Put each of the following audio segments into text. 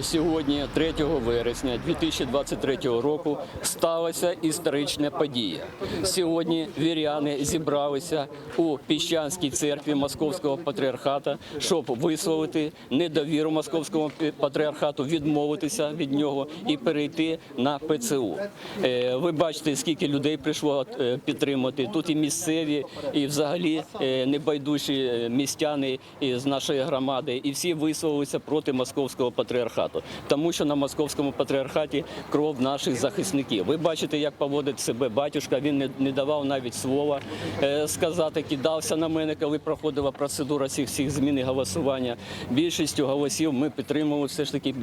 Сьогодні, 3 вересня 2023 року, сталася історична подія. Сьогодні віряни зібралися у Піщанській церкві Московського патріархата, щоб висловити недовіру Московському патріархату, відмовитися від нього і перейти на ПЦУ. Е, Ви бачите, скільки людей прийшло е, підтримати. Тут і місцеві, і взагалі е, небайдужі містяни з нашої громади, і всі висловилися проти московського патріархату, тому що на московському патріархаті кров наших захисників. Ви бачите, як поводить себе батюшка. Він не, не давав навіть слова е, сказати, кидався на мене, коли проходила процедура всіх всіх змін і голосування. Більшістю голосів ми підтримували все ж таки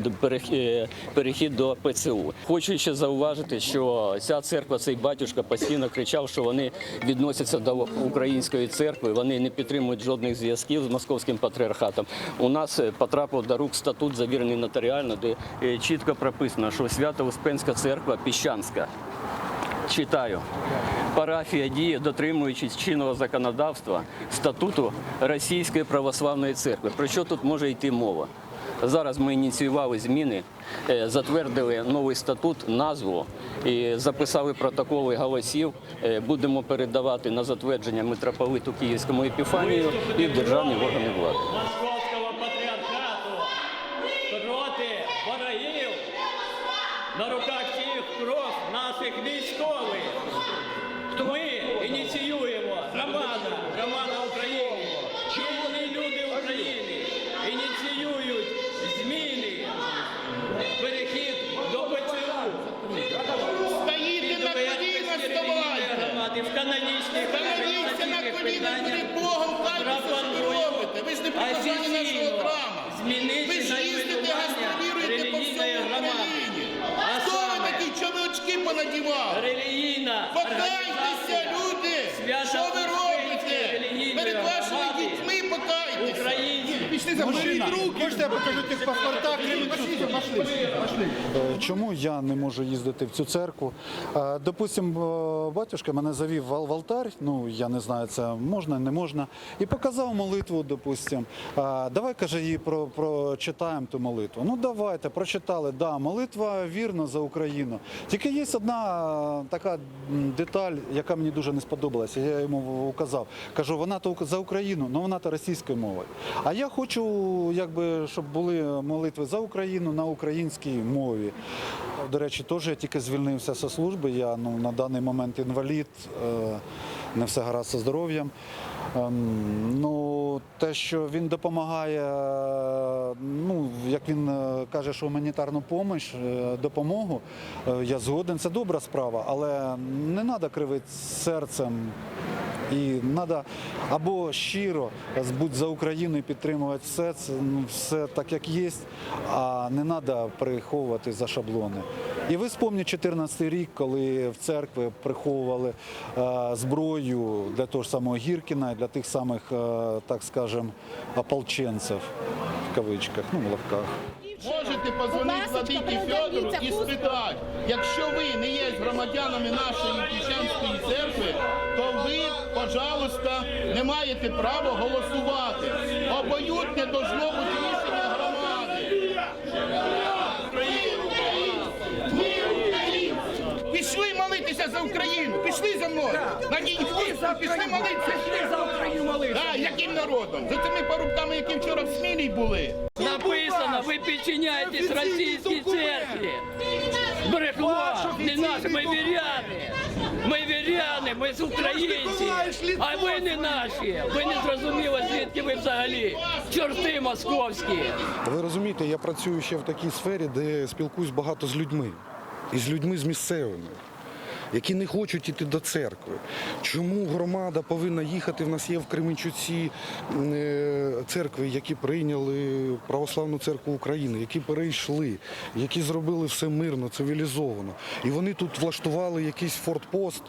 е, перехід до ПЦУ. Хочу ще зауважити, що ця церква, цей батюшка постійно кричав, що вони відносяться до української церкви. Вони не підтримують жодних зв'язків з московським патріархатом. У нас е, потрапив до рук статут, завірений нотаріально, де е, чітко прописано, що Свято-Успенська церква Піщанська. Читаю. Парафія діє, дотримуючись чинного законодавства статуту Російської православної церкви. Про що тут може йти мова? Зараз ми ініціювали зміни, е, затвердили новий статут, назву і записали протоколи голосів. Е, Будемо передавати на затвердження митрополиту Київському епіфанію і в державні органи влади. Московського патріархату проти ворогів на руках цих кров наших військових. Ми ініціюємо громада, громада України, чинні люди України ініціюють зміни, перехід до ПЦУ. Стоїте на коліна, вставайте! громади в канонічних Становіться на коліна перед Богом, кайтеся, що ви робите. Ви ж не прихожані нашого храму. Ви ж їздите, гастролюєте по всьому Україні. Очки понадівали? Релігійна Покайтеся, люди! Пішли за мною руки! Можете я покажу тих паспортах? Пошли, пошли. Е, Чому я не можу їздити в цю церкву? Е, Допустим, е, батюшка мене завів в алтарь, ну я не знаю, це можна, не можна, і показав молитву, допустим. Е, Давай, каже, її про, прочитаємо ту молитву. Ну давайте, прочитали. Да, молитва вірна за Україну. Тільки є одна така деталь, яка мені дуже не сподобалася. Я йому указав. Кажу, вона то за Україну, але вона то російською мовою. А я хочу, якби, щоб були молитви за Україну на українській мові. До речі, теж я тільки звільнився зі служби. Я ну, на даний момент інвалід, е, не все гаразд зі здоров'ям. Ем, Ну, те, що він допомагає, ну, як він е, каже, що гуманітарну допомогу, допомогу, е, я згоден, це добра справа, але не треба кривити серцем. І треба або щиро будь за Україну і підтримувати все це, ну, все так, як є, а не треба приховувати за шаблони. І ви спомніть 14 рік, коли в церкви приховували е, зброю для того ж самого Гіркіна, для тих самих, е, так скажем, ополченців в кавичках, ну в лапках. Можете позвонити владикі Федору і спитати, якщо ви не є громадянами нашої пожалуйста, не маєте права голосувати. Обоюдне должно бути рішення громади. Пішли молитися за Україну, пішли за мною. На ній пішли молитися. Пішли за Україну молитися. А, яким народом? За цими парубками, які вчора в Смілій були. Написано, ви підчиняєтесь російській церкві. Брехло, не наші, ми віряни. Ми віряни, ми з українці, а ви не наші. Ви не зрозуміли, звідки ви взагалі. Чорти московські. Ви розумієте, я працюю ще в такій сфері, де спілкуюсь багато з людьми. І з людьми з місцевими, які не хочуть іти до церкви. Чому громада повинна їхати? В нас є в Кременчуці е, церкви, які прийняли Православну церкву України, які перейшли, які зробили все мирно, цивілізовано. І вони тут влаштували якийсь фортпост.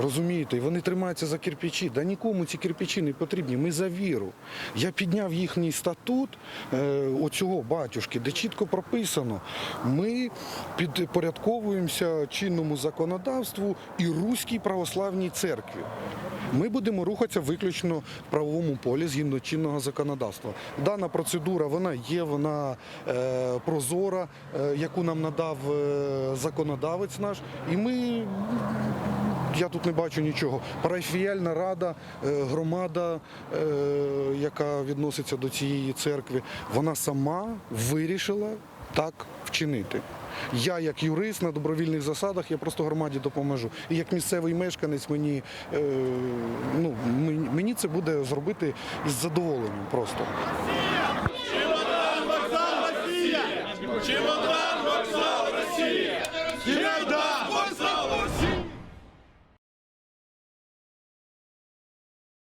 Розумієте, вони тримаються за кирпичі. Да нікому ці кирпичі не потрібні. Ми за віру. Я підняв їхній статут е, оцього батюшки, де чітко прописано, ми підпорядковуємося чинному законодавству і Руській православній церкві. Ми будемо рухатися виключно в правовому полі згідно чинного законодавства. Дана процедура вона є, вона е, прозора, е, яку нам надав е, законодавець наш, і ми я тут не бачу нічого. Парафіяльна рада, е, громада, е, яка відноситься до цієї церкви, вона сама вирішила так вчинити. Я, як юрист на добровільних засадах, я просто громаді допоможу. І як місцевий мешканець, мені, е, ну, мені- це буде зробити із задоволенням просто.